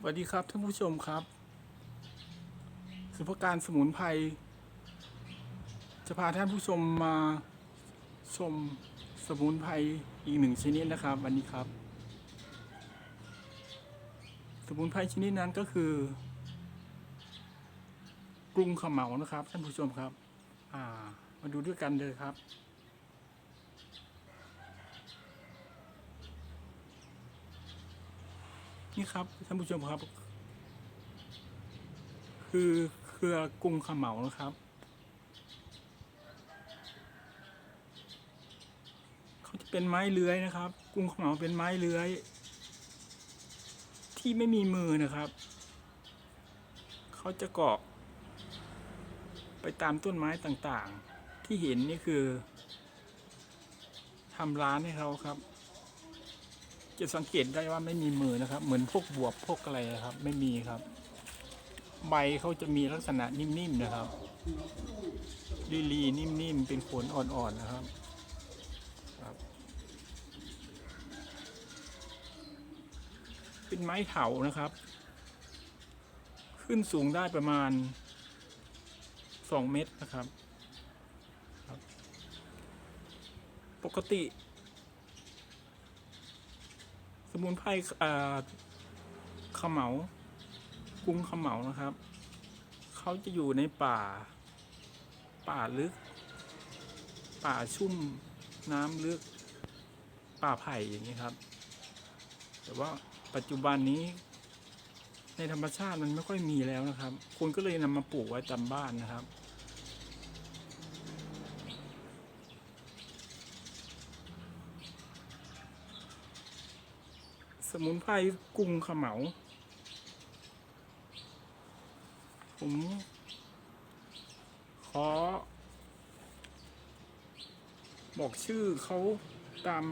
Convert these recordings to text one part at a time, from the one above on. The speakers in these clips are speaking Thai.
สวัสดีครับท่านผู้ชมครับ สุภการสมุนไพรจะพาท่านผู้ชมมาชมสมุนไพรอีกหนึ่งชนิดนะครับ วันนี้ครับ สมุนไพรชนิดนั้นก็คือ กรุงขมเหลานะครับ ท่านผู้ชมครับ อ่า มาดูด้วยกันเลยครับ นี่ครับท่านผู้ชมครับ คือเครือกรุงขมเหลานะครับ เขาจะเป็นไม้เลื้อยนะครับกรุงขมเหลาเป็นไม้เลื้อย ที่ไม่มีมือนะครับ เขาจะเกาะ ไปตามต้นไม้ต่างๆ ที่เห็นนี่คือทำร้านให้เขาครับ จะสังเกตได้ว่าไม่มีมือนะครับ เหมือนพวกบวบพวกอะไรนะครับ ไม่มีครับ ใบเขาจะมีลักษณะนิ่มๆนะครับลีลีนิ่มๆเป็นขนอ่อนๆนะครับครับ เป็นไม้เถานะครับ ขึ้นสูงได้ประมาณสองเมตรนะครับครับปกติ สมุนไพรอ่าขมเหลากรุงขมเหลานะครับ เขาจะอยู่ในป่า ป่าลึก ป่าชุ่มน้ำลึก ป่าไผ่อย่างนี้ครับ แต่ว่าปัจจุบันนี้ ในธรรมชาติมันไม่ค่อยมีแล้วนะครับคนก็เลยนำมาปลูกไว้ตามบ้านนะครับ มุนไพรกรุงขมเหลาผมขอ บอกชื่อเขาตาม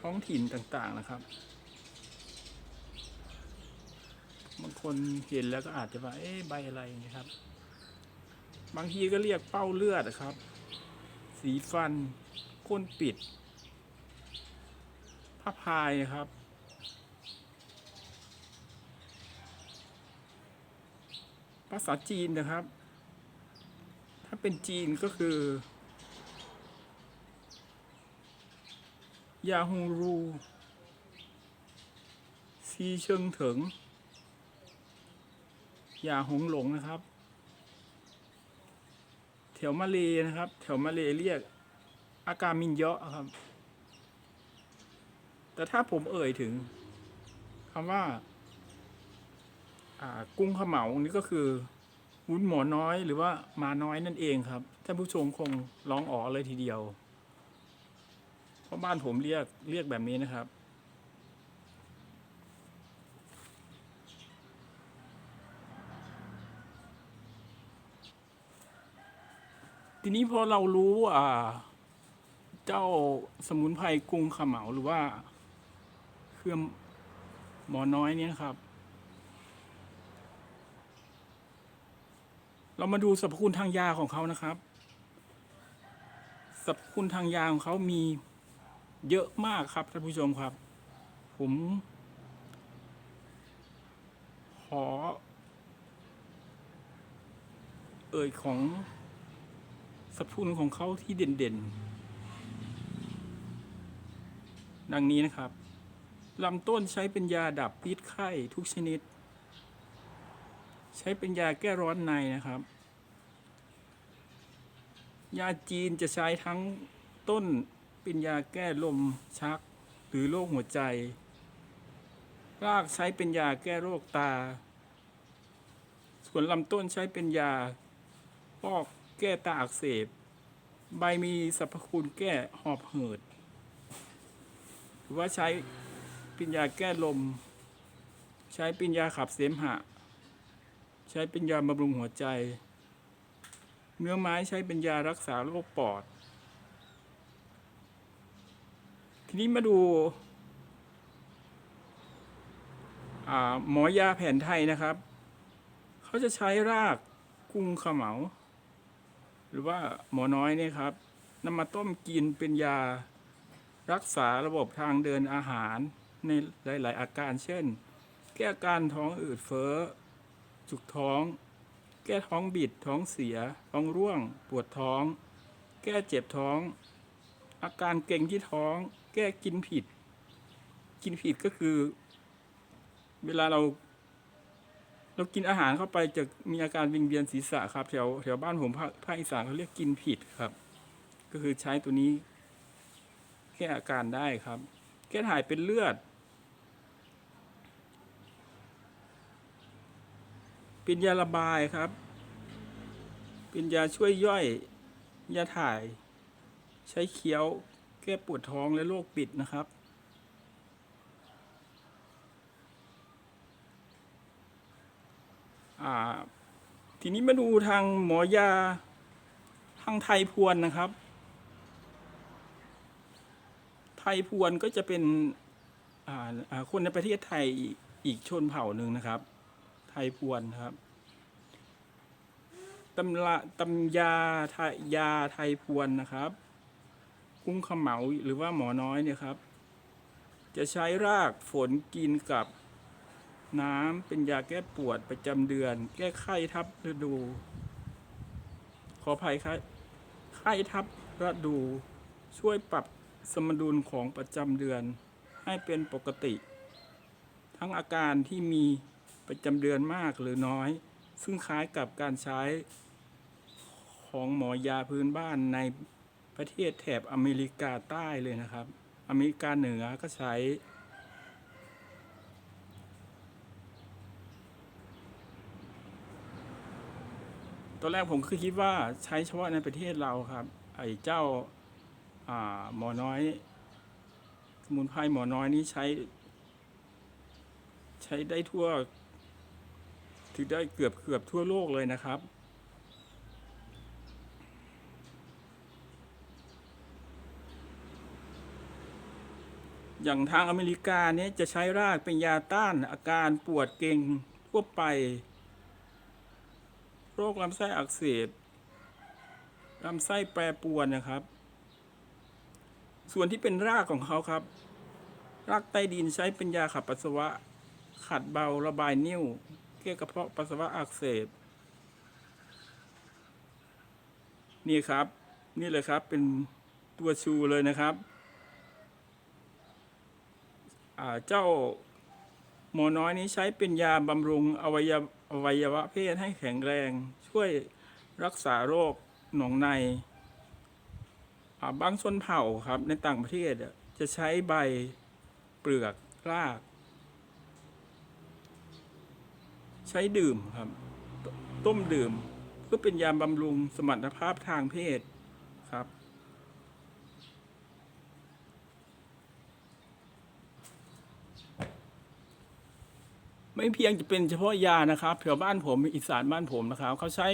ท้องถิ่นต่างๆนะครับ บางคนเห็นแล้วก็อาจจะว่า เอ๊ะใบอะไรนะครับ บางทีก็เรียกเป้าเลือดนะครับ สีฟันก้นปิดผ้าพายนะครับ ภาษาจีนนะครับ ถ้าเป็นจีนก็คือยาฮงรูซีเชิงเถิงยาหงหลงนะครับ แถวมาเลนะครับ แถวมาเลเรียกอากามินเยาะครับ แต่ถ้าผมเอ่ยถึงคำว่า กุ้งขมเหลานี่ก็คือวุ้นหมอน้อยหรือว่ามาน้อยนั่นเองครับท่านผู้ชมคงร้องอ๋อเลยทีเดียวเพราะบ้านผมเรียกเรียกแบบนี้นะครับ ทีนี้พอเรารู้อ่า เจ้าสมุนไพรกรุงขมเหลาหรือว่าเครื่องหมอน้อยเนี่ยครับ เรามาดูสรรพคุณทางยาของเขานะครับ สรรพคุณทางยาของเขามีเยอะมากครับท่านผู้ชมครับ ผม ขอ เอ่ยของสรรพคุณของเขาที่เด่นๆ ดังนี้นะครับลำต้นใช้เป็นยาดับพิษไข้ทุกชนิด ใช้เป็นยาแก้ร้อนในนะครับ ยาจีนจะใช้ทั้งต้นเป็นยาแก้ลมชัก หรือโรคหัวใจ รากใช้เป็นยาแก้โรคตา ส่วนลำต้นใช้เป็นยาพอกแก้ตาอักเสบ ใบมีสรรพคุณแก้หอบหืด หรือว่าใช้เป็นยาแก้ลม ใช้เป็นยาขับเสมหะ ใช้เป็นยาบำรุงหัวใจ เนื้อไม้ใช้เป็นยารักษาโรคปอด ทีนี้มาดูหมอยาแผนไทยนะครับ เขาจะใช้รากกุ้งขมเหลาหรือว่าหมอน้อยเนี่ยครับนำมาต้มกินเป็นยารักษาระบบทางเดินอาหารในหลาย ๆ อาการเช่นแขแก้อาการท้องอืดเฟ้อ จุกท้อง แก้ท้องบิด ท้องเสีย ท้องร่วง ปวดท้อง แก้เจ็บท้อง อาการเกร็งที่ท้อง แก้กินผิด กินผิดก็คือ เวลาเรา เรากินอาหารเข้าไปจะมีอาการวิงเวียนศีรษะครับแถวแถวบ้านผมภาคภาคอีสานเขาเรียกกินผิดครับ ก็คือใช้ตัวนี้ แก้อาการได้ครับ แก้ถ่ายเป็นเลือด เป็นยาระบายครับเป็นยาช่วยย่อย ยาถ่าย ใช้เคี้ยว แก้ปวดท้องและโรคปิดนะครับ ทีนี้มาดูทางหมอยาทางไทยพวนนะครับ ไทยพวนก็จะเป็นคนในประเทศไทยอีกชนเผ่าหนึ่งนะครับ ยพวนครับตำละตำยาไทยยาไทยพวนนะครับ กุ้งขมเหมาหรือว่าหมอน้อยเนี่ยครับ จะใช้รากฝนกินกับน้ำเป็นยาแก้ปวดประจำเดือน แก้ไข้ทับฤดู ขออภัยครับไข้ทับฤดู ช่วยปรับสมดุลของประจำเดือนให้เป็นปกติ ทั้งอาการที่มี ประจำเดือนมากหรือน้อย ซึ่งคล้ายกับการใช้ของหมอยาพื้นบ้านในประเทศแถบอเมริกาใต้เลยนะครับ อเมริกาเหนือก็ใช้ ตอนแรกผมคือคิดว่าใช้เฉพาะในประเทศเราครับ ไอ้เจ้าหมอน้อย สมุนไพรหมอน้อยนี้ใช้ ใช้ได้ทั่ว ถือได้เกือบเกือบทั่วโลกเลยนะครับ อย่างทางอเมริกาเนี่ยจะใช้รากเป็นยาต้านอาการปวดเกร็งทั่วไป โรคลำไส้อักเสบลำไส้แปรปรวนนะครับ ส่วนที่เป็นรากของเขาครับ รากใต้ดินใช้เป็นยาขับปัสสาวะ ขัดเบาระบายนิ่ว แก้กระเพาะปัสสาวะอักเสบ นี่ครับ นี่เลยครับเป็นตัวชูเลยนะครับเจ้าหมอน้อยนี้ใช้เป็นยาบำรุงอวัยวะอวัยวะเพศให้แข็งแรง ช่วยรักษาโรคหนองในบางชนเผ่าครับในต่างประเทศจะใช้ใบเปลือกราก ใช้ดื่มครับ ต้มดื่มเพื่อเป็นยาบำรุงสมรรถภาพทางเพศครับ ไม่เพียงจะเป็นเฉพาะยานะครับแถวบ้านผมอีสานบ้านผมนะครับเขาใช้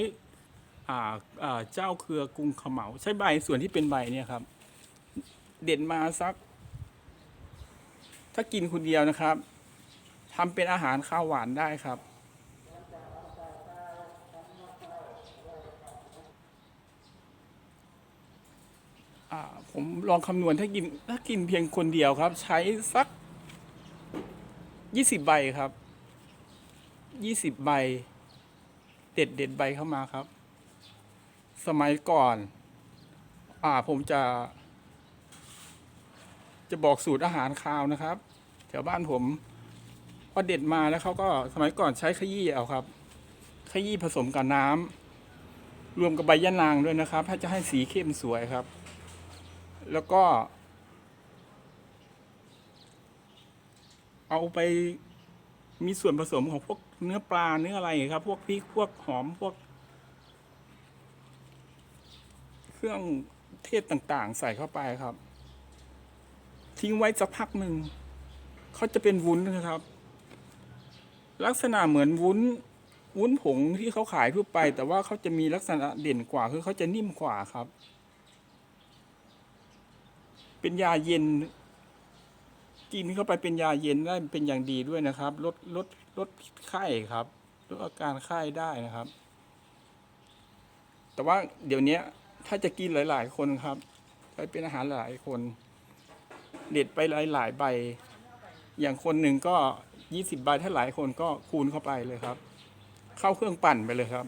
อ่าอ่าเจ้าเครือกรุงเขมเหลาใช้ใบส่วนที่เป็นใบเนี่ยครับ เด็ดมาสัก ถ้ากินคนเดียวนะครับทำเป็นอาหารข้าวหวานได้ครับ ผมลองคำนวณถ้ากินถ้ากินเพียงคนเดียวครับ ใช้สักยี่สิบใบครับยี่สิบใบ เด็ดเด็ดใบเข้ามาครับ สมัยก่อน อ่าผมจะ จะบอกสูตรอาหารคาวนะครับ แถวบ้านผมพอเด็ดมาแล้วเขาก็สมัยก่อนใช้ขยี้เอาครับ ขยี้ผสมกับน้ำรวมกับใบยะนางด้วยนะครับ ถ้าจะให้สีเข้มสวยครับ แล้วก็ เอาไปมีส่วนผสมของพวกเนื้อปลาเนื้ออะไรครับ พวกพริกพวกหอมพวก เครื่องเทศต่างๆ ใส่เข้าไปครับ ทิ้งไว้สักพักหนึ่งเขาจะเป็นวุ้นนะครับ ลักษณะเหมือนวุ้น วุ้นผงที่เขาขายทั่วไป แต่ว่าเขาจะมีลักษณะเด่นกว่าคือเขาจะนิ่มกว่าครับ เป็นยาเย็น กินเข้าไปเป็นยาเย็นได้เป็นอย่างดีด้วยนะครับ ลดลดลดไข้ครับลดอาการไข้ได้นะครับ แต่ว่าเดี๋ยวนี้ถ้าจะกินหลาย ๆ คนครับใช้เป็นอาหารหลายคนเด็ดไปหลายๆใบ อย่างคนหนึ่งก็ยี่สิบใบถ้าหลายคนก็คูณเข้าไปเลยครับ เข้าเครื่องปั่นไปเลยครับ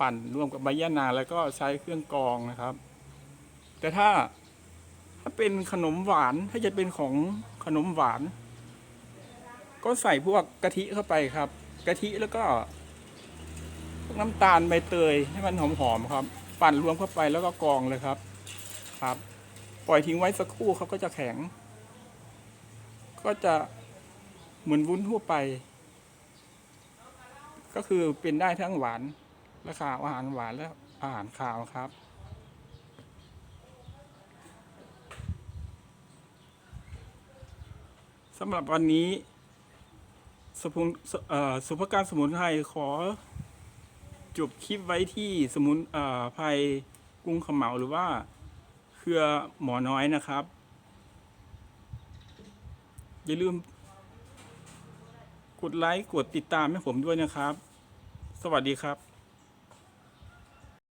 ปั่นรวมกับใบยะนาแล้วก็ใช้เครื่องกรองนะครับ แต่ถ้า ถ้าเป็นขนมหวานถ้าจะเป็นของขนมหวาน ก็ใส่พวกกะทิเข้าไปครับกะทิแล้วก็พวกน้ำตาลใบเตยให้มันหอมๆครับ ปั่นรวมเข้าไปแล้วก็กรองเลยครับ ครับ ปล่อยทิ้งไว้สักครู่เขาก็จะแข็ง ก็จะเหมือนวุ้นทั่วไป ก็คือเป็นได้ทั้งหวานและขาวอาหารหวานและอาหารขาวครับ สำหรับวันนี้สมุนสุภการสมุนไพรขอจบคลิปไว้ที่สมุนไพรกุ้งขมเหมาหรือว่า เครือหมอน้อยนะครับ อย่าลืม กดไลค์ กดติดตามให้ผมด้วยนะครับ สวัสดีครับ